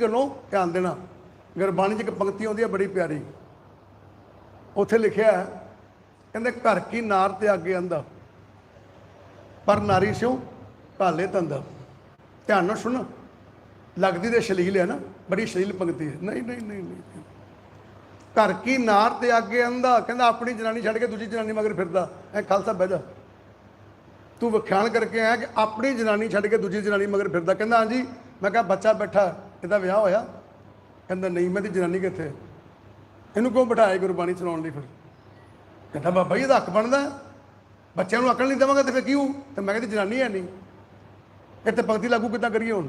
ਗੱਲੋਂ ਧਿਆਨ ਦੇਣਾ। ਗੁਰਬਾਣੀ 'ਚ ਇੱਕ ਪੰਕਤੀ ਆਉਂਦੀ ਹੈ ਬੜੀ ਪਿਆਰੀ। ਉੱਥੇ ਲਿਖਿਆ ਹੈ, ਕਹਿੰਦੇ ਘਰ ਕੀ ਨਾਰ ਤੇ ਅੱਗੇ ਅੰਦਾ ਪਰ ਨਾਰੀ ਸਿਓ ਕਾਲੇ ਤੰਦਾ। ਧਿਆਨ ਨਾਲ ਸੁਣ। ਲੱਗਦੀ ਤੇ ਸ਼ਲੀਲ ਹੈ ਨਾ, ਬੜੀ ਸ਼ਲੀਲ ਪੰਕਤੀ ਹੈ। ਨਹੀਂ ਨਹੀਂ ਨਹੀਂ ਨਹੀਂ। ਘਰ ਕੀ ਨਾਰ ਤੇ ਅੱਗੇ ਆਂਦਾ ਕਹਿੰਦਾ ਆਪਣੀ ਜਨਾਨੀ ਛੱਡ ਕੇ ਦੂਜੀ ਜਨਾਨੀ ਮਗਰ ਫਿਰਦਾ। ਐ ਖਾਲਸਾ ਬਹਿ ਜਾ। ਤੂੰ ਵਿਖਿਆਨ ਕਰਕੇ ਆਇਆ ਕਿ ਆਪਣੀ ਜਨਾਨੀ ਛੱਡ ਕੇ ਦੂਜੀ ਜਨਾਨੀ ਮਗਰ ਫਿਰਦਾ। ਕਹਿੰਦਾ ਹਾਂਜੀ, ਮੈਂ ਕਿਹਾ ਬੱਚਾ ਬੈਠਾ ਇਹਦਾ ਵਿਆਹ ਹੋਇਆ, ਕਹਿੰਦਾ ਨਹੀਂ ਮੈਂ ਦੀ ਜਨਾਨੀ ਕਿੱਥੇ ਇਹਨੂੰ ਕਿਉਂ ਬਿਠਾਇਆ ਗੁਰਬਾਣੀ ਚਲਾਉਣ ਲਈ ਫਿਰ? ਕਹਿੰਦਾ ਬਾਬਾ ਜੀ, ਇਹਦਾ ਹੱਕ ਬਣਦਾ ਬੱਚਿਆਂ ਨੂੰ ਅਕਲ ਨਹੀਂ ਦੇਵਾਂਗਾ ਤੇ ਫਿਰ ਕੀ ਹੋਊ? ਤੇ ਮੈਂ ਕਹਿੰਦੀ ਜਨਾਨੀ ਹੈ ਨਹੀਂ। ਇਹ ਤੇ ਪੰਕਤੀ ਲਾਗੂ ਕਿੱਦਾਂ ਕਰੀਏ ਹੁਣ?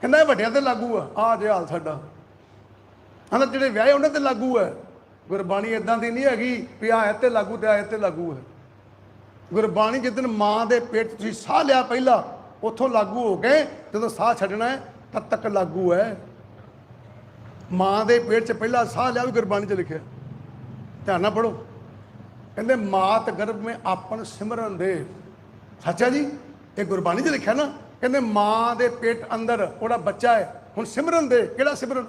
ਕਹਿੰਦਾ ਇਹ ਵੱਡਿਆਂ ਤੇ ਲਾਗੂ ਆ। ਆ ਜੇ ਹਾਲ ਸਾਡਾ। ਕਹਿੰਦਾ ਜਿਹੜੇ ਵਿਆਹੇ ਉਹਨਾਂ ਤੇ ਲਾਗੂ ਹੈ ਗੁਰਬਾਣੀ ਇਦਾਂ ਦੀ ਨਹੀਂ ਹੈਗੀ ਵੀ ਆ ਤੇ ਲਾਗੂ ਤੇ ਆ ਤੇ ਲਾਗੂ ਹੈ ਗੁਰਬਾਣੀ ਜਿੱਦਨ ਮਾਂ ਦੇ ਪੇਟ ਤੁਸੀਂ ਸਾਹ ਲਿਆ ਪਹਿਲਾਂ, ਉੱਥੋਂ ਲਾਗੂ ਹੋ ਕੇ ਜਦੋਂ ਸਾਹ ਛੱਡਣਾ ਹੈ ਤਦ ਤੱਕ ਲਾਗੂ ਹੈ। ਮਾਂ ਦੇ ਪੇਟ 'ਚ ਪਹਿਲਾਂ ਸਾਹ ਲਿਆ ਵੀ ਗੁਰਬਾਣੀ 'ਚ ਲਿਖਿਆ। ਧਿਆਨ ਨਾਲ ਪੜੋ ਕਹਿੰਦੇ, ਮਾਤ ਗਰਭ ਮੇ ਆਪਨ ਸਿਮਰਨ ਦੇ। ਸੱਚਾ ਜੀ, ਇਹ ਗੁਰਬਾਣੀ 'ਚ ਲਿਖਿਆ ਨਾ। ਕਹਿੰਦੇ, ਮਾਂ ਦੇ ਪੇਟ ਅੰਦਰ ਉਹਦਾ ਬੱਚਾ ਹੈ, ਹੁਣ ਸਿਮਰਨ ਦੇ। ਕਿਹੜਾ ਸਿਮਰਨ?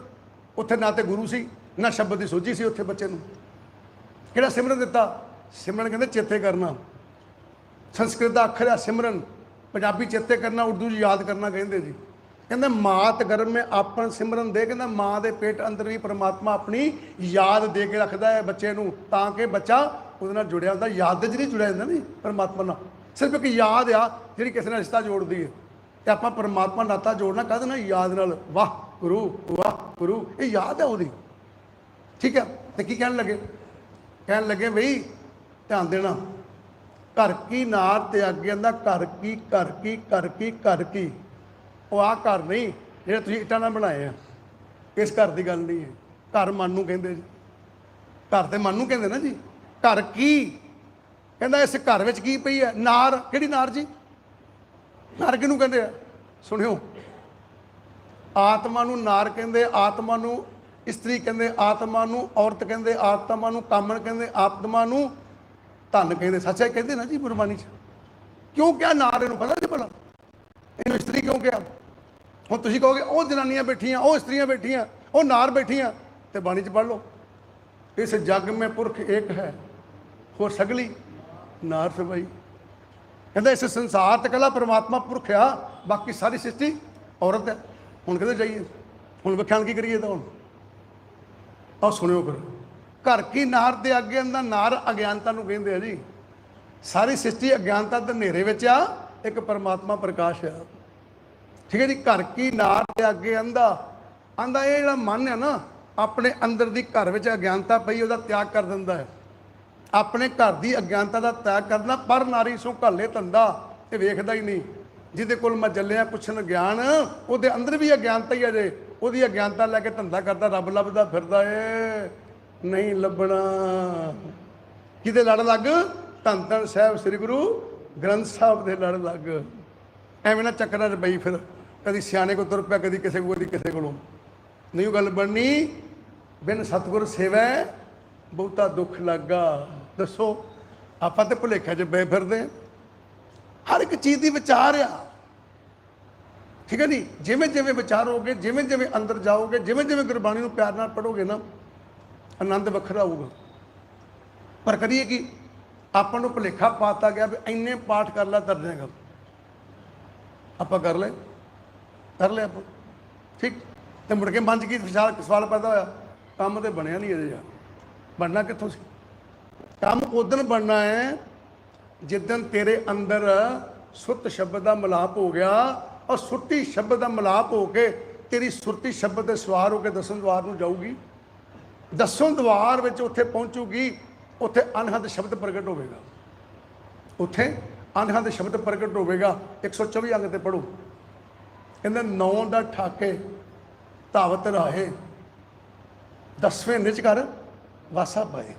ਉੱਥੇ ਨਾ ਤੇ ਗੁਰੂ ਸੀ, ਨਾ ਸ਼ਬਦ ਦੀ ਸੋਝੀ ਸੀ ਉੱਥੇ ਬੱਚੇ ਨੂੰ। ਕਿਹੜਾ ਸਿਮਰਨ ਦਿੱਤਾ? ਸਿਮਰਨ ਕਹਿੰਦੇ, ਚੇਤੇ ਕਰਨਾ। ਸੰਸਕ੍ਰਿਤ ਦਾ ਅੱਖਰ ਹੈ ਸਿਮਰਨ। ਪੰਜਾਬੀ ਚੇਤੇ ਕਰਨਾ, ਉਰਦੂ 'ਚ ਯਾਦ ਕਰਨਾ ਕਹਿੰਦੇ ਜੀ। ਕਹਿੰਦਾ ਮਾਤ ਗਰਭ ਮੇ ਆਪਨ ਸਿਮਰਨ ਦੇ, ਕਹਿੰਦਾ ਮਾਂ ਦੇ ਪੇਟ ਅੰਦਰ ਵੀ ਪ੍ਰਮਾਤਮਾ ਆਪਣੀ ਯਾਦ ਦੇ ਕੇ ਰੱਖਦਾ ਹੈ ਬੱਚੇ ਨੂੰ, ਤਾਂ ਕਿ ਬੱਚਾ ਉਹਦੇ ਨਾਲ ਜੁੜਿਆ ਹੁੰਦਾ, ਯਾਦ ਦੇ ਜਿਹੜੀ ਜੁੜਿਆ ਹੁੰਦਾ ਨਹੀਂ ਪਰਮਾਤਮਾ ਨਾਲ। ਸਿਰਫ ਇੱਕ ਯਾਦ ਆ, ਜਿਹੜੀ ਕਿਸੇ ਨਾਲ ਰਿਸ਼ਤਾ ਜੋੜਦੀ ਹੈ। ਤੇ ਆਪਾਂ ਪਰਮਾਤਮਾ ਨਾਲ ਨਾਤਾ ਜੋੜਨਾ ਕਾਹਦੇ ਨਾਲ? ਯਾਦ ਨਾਲ। ਵਾਹ, ਗੁਰੂ ਵਾਹ, ਗੁਰੂ, ਇਹ ਯਾਦ ਹੈ ਉਹਦੀ। ਠੀਕ ਹੈ ਤੇ ਕੀ ਕਹਿਣ ਲੱਗੇ? ਕਹਿਣ ਲੱਗੇ ਬਈ, ਧਿਆਨ ਦੇਣਾ। ਘਰ ਕੀ ਨਾਰ ਤੇ ਅੱਗੇ ਆਂਦਾ ਘਰ ਕੀ ਘਰ ਕੀ ਘਰ ਕੀ ਘਰ ਕੀ। ਉਹ ਆ ਘਰ ਨਹੀਂ, ਜਿਹੜੇ ਤੁਸੀਂ ਇੱਟਾਂ ਨਾਲ ਬਣਾਏ ਆ। ਇਸ ਘਰ ਦੀ ਗੱਲ ਨਹੀਂ ਹੈ। ਘਰ ਮਨ ਨੂੰ ਕਹਿੰਦੇ ਜੀ। ਘਰ ਤੇ ਮਨ ਨੂੰ ਕਹਿੰਦੇ ਨਾ ਜੀ। ਘਰ ਕੀ? ਕਹਿੰਦਾ ਇਸ ਘਰ ਵਿੱਚ ਕੀ ਪਈ ਹੈ? ਨਾਰ। ਕਿਹੜੀ ਨਾਰ ਜੀ? ਨਾਰ ਕਿਹਨੂੰ ਕਹਿੰਦੇ ਆ? ਸੁਣਿਓ। ਆਤਮਾ ਨੂੰ ਨਾਰ ਕਹਿੰਦੇ, ਆਤਮਾ ਨੂੰ ਇਸਤਰੀ ਕਹਿੰਦੇ, ਆਤਮਾ ਨੂੰ ਔਰਤ ਕਹਿੰਦੇ, ਆਤਮਾ ਨੂੰ ਕਾਮਣ ਕਹਿੰਦੇ, ਆਤਮਾ ਨੂੰ ਧਨ ਕਹਿੰਦੇ। ਸੱਚਾ ਕਹਿੰਦੇ ਨਾ ਜੀ ਗੁਰਬਾਣੀ ਚ। ਕਿਉਂ ਕਿਹਾ ਨਾਰ ਇਹਨੂੰ? ਪਤਾ ਨਹੀਂ ਭਲਾ? ਇਹਨੂੰ ਇਸਤਰੀ ਕਿਉਂ ਕਿਹਾ? ਹੁਣ ਤੁਸੀਂ ਕਹੋਗੇ, ਉਹ ਜਨਾਨੀਆਂ ਬੈਠੀਆਂ, ਉਹ ਇਸਤਰੀਆਂ ਬੈਠੀਆਂ, ਉਹ ਨਾਰ ਬੈਠੀਆਂ, ਤੇ ਬਾਣੀ ਚ ਪੜ੍ਹ ਲਓ। ਇਸ ਜਗ ਮੇ ਪੁਰਖ ਏਕ ਹੈ, ਹੋਰ ਸਗਲੀ ਨਾਰ ਸਭਾਈ ਕਹਿੰਦਾ, ਇਸ ਸੰਸਾਰ ਤੇ ਕਲਾ ਪ੍ਰਮਾਤਮਾ ਪੁਰਖ ਆ, ਬਾਕੀ ਸਾਰੀ ਸ੍ਰਿਸ਼ਟੀ ਔਰਤ ਹੈ। ਹੁਣ ਕਿੱਧਰ ਜਾਈਏ? ਹੁਣ ਵਿਖਿਆਨ ਕੀ ਕਰੀਏ ਤਾਂ ਹੁਣ? ਆਹ ਸੁਣਿਓ ਫਿਰ। ਘਰ ਕੀ ਨਾਰ ਦੇ ਅੱਗੇ ਅੰਦਾ ਨਾਰ ਅਗਿਆਨਤਾ ਨੂੰ ਕਹਿੰਦੇ ਆ ਜੀ। ਸਾਰੀ ਸ੍ਰਿਸ਼ਟੀ ਅਗਿਆਨਤਾ ਦੇ ਹਨੇਰੇ ਵਿੱਚ ਆ, ਇੱਕ ਪਰਮਾਤਮਾ ਪ੍ਰਕਾਸ਼ ਆ। ਠੀਕ ਹੈ ਜੀ, ਘਰ ਕੀ ਨਾਰ ਦੇ ਅੱਗੇ ਅੰਦਾ ਆਂਦਾ ਇਹ ਜਿਹੜਾ ਮਨ ਹੈ ਨਾ, ਆਪਣੇ ਅੰਦਰ ਦੀ ਘਰ ਵਿੱਚ ਅਗਿਆਨਤਾ ਪਈ, ਉਹਦਾ ਤਿਆਗ ਕਰ ਦਿੰਦਾ ਹੈ। ਆਪਣੇ ਘਰ ਦੀ ਅਗਿਆਨਤਾ ਦਾ ਤਿਆਗ ਕਰਨਾ, ਪਰ ਨਾਰੀ ਸੋ ਘੱਲੇ ਧੰਦਾ ਇਹ ਵੇਖਦਾ ਹੀ ਨਹੀਂ। ਜਿਹਦੇ ਕੋਲ ਮੈਂ ਚੱਲਿਆ ਪੁੱਛਣ ਗਿਆਨ, ਉਹਦੇ ਅੰਦਰ ਵੀ ਅਗਿਆਨਤਾ ਹੀ ਹੈ ਜੇ। ਉਹਦੀ ਅਗਿਆਨਤਾ ਲੈ ਕੇ ਧੰਦਾ ਕਰਦਾ, ਰੱਬ ਲੱਭਦਾ ਫਿਰਦਾ ਏ। ਨਹੀਂ ਲੱਭਣਾ। ਕਿਤੇ ਲੜ ਲੱਗ? ਧੰਨ ਧੰਨ ਸਾਹਿਬ ਸ੍ਰੀ ਗੁਰੂ ਗ੍ਰੰਥ ਸਾਹਿਬ ਦੇ ਲੜ ਲੱਗ। ਐਵੇਂ ਨਾ ਚੱਕਰਾਂ 'ਚ ਪਈ ਫਿਰ। ਕਦੀ ਸਿਆਣੇ ਕੋ ਤੁਰ ਪਿਆ, ਕਦੀ ਕਿਸੇ ਕੋਲ, ਕਦੀ ਕਿਸੇ ਕੋਲੋਂ। ਨਹੀਂ ਉਹ ਗੱਲ ਬਣਨੀ, ਬਿਨ ਸਤਿਗੁਰ ਸੇਵੈ, ਬਹੁਤਾ ਦੁੱਖ ਲੱਗਾ। ਦੱਸੋ, ਆਪਾਂ ਤੇ ਭੁਲੇਖੇ 'ਚ ਬੇ ਫਿਰਦੇ ਹਰ ਇੱਕ ਚੀਜ਼ ਦੀ ਵਿਚਾਰ ਆ। ਠੀਕ ਹੈ ਨਹੀਂ ਜਿਵੇਂ ਜਿਵੇਂ ਵਿਚਾਰੋਗੇ ਜਿਵੇਂ ਜਿਵੇਂ ਅੰਦਰ ਜਾਓਗੇ, ਜਿਵੇਂ ਜਿਵੇਂ ਗੁਰਬਾਣੀ ਨੂੰ ਪਿਆਰ ਨਾਲ ਪੜੋਗੇ ਨਾ, ਆਨੰਦ ਵੱਖਰਾ ਆਊਗਾ। ਪਰ ਕਰੀਏ ਕਿ? ਆਪਾਂ ਨੂੰ ਭੁਲੇਖਾ ਪਾਤਾ ਗਿਆ ਵੀ ਇੰਨੇ ਪਾਠ ਕਰ ਲੈ ਤਰ ਜਾਏਗਾ ਆਪਾਂ ਕਰ ਲੈ ਕਰ ਲਿਆ ਆਪਾਂ। ਠੀਕ। ਤੇ ਮੁੜ ਕੇ ਮਨ 'ਚ ਕੀ ਵਿਚਾਰ ਸਵਾਲ ਪੈਦਾ ਹੋਇਆ, ਕੰਮ ਤੇ ਬਣਿਆ ਨਹੀਂ ਇਹਦੇ ਯਾਰ। ਬਣਨਾ ਕਿੱਥੋਂ ਸੀ? ਕੰਮ ਉਦੋਂ ਬਣਨਾ ਹੈ ਜਿੱਦਨ ਤੇਰੇ ਅੰਦਰ ਸੁੱਤ ਸ਼ਬਦ ਦਾ ਮਿਲਾਪ ਹੋ ਗਿਆ ਔਰ ਸੁੱਤੀ ਸ਼ਬਦ ਦਾ ਮਿਲਾਪ ਹੋ ਕੇ ਤੇਰੀ ਸੁਰਤੀ ਸ਼ਬਦ ਦੇ ਸਵਾਰ ਹੋ ਕੇ ਦਸਮ ਦਵਾਰ ਨੂੰ ਜਾਊਗੀ। ਦਸੋਂ ਦਵਾਰ ਵਿੱਚ ਉੱਥੇ ਪਹੁੰਚੂਗੀ, ਉੱਥੇ ਅਨਹਦ ਸ਼ਬਦ ਪ੍ਰਗਟ ਹੋਵੇਗਾ। ਉੱਥੇ ਅਨਹਦ ਸ਼ਬਦ ਪ੍ਰਗਟ ਹੋਵੇਗਾ। 124 ਅੰਗ ਤੇ ਪੜੋ ਕਹਿੰਦੇ ਨੌ ਦਾ ਠਾਕੇ ਧਾਵਤ ਰਾਹੇ ਦਸਵੇਂ ਨਿਚ ਕਰ ਵਾਸਾ ਪਾਏ।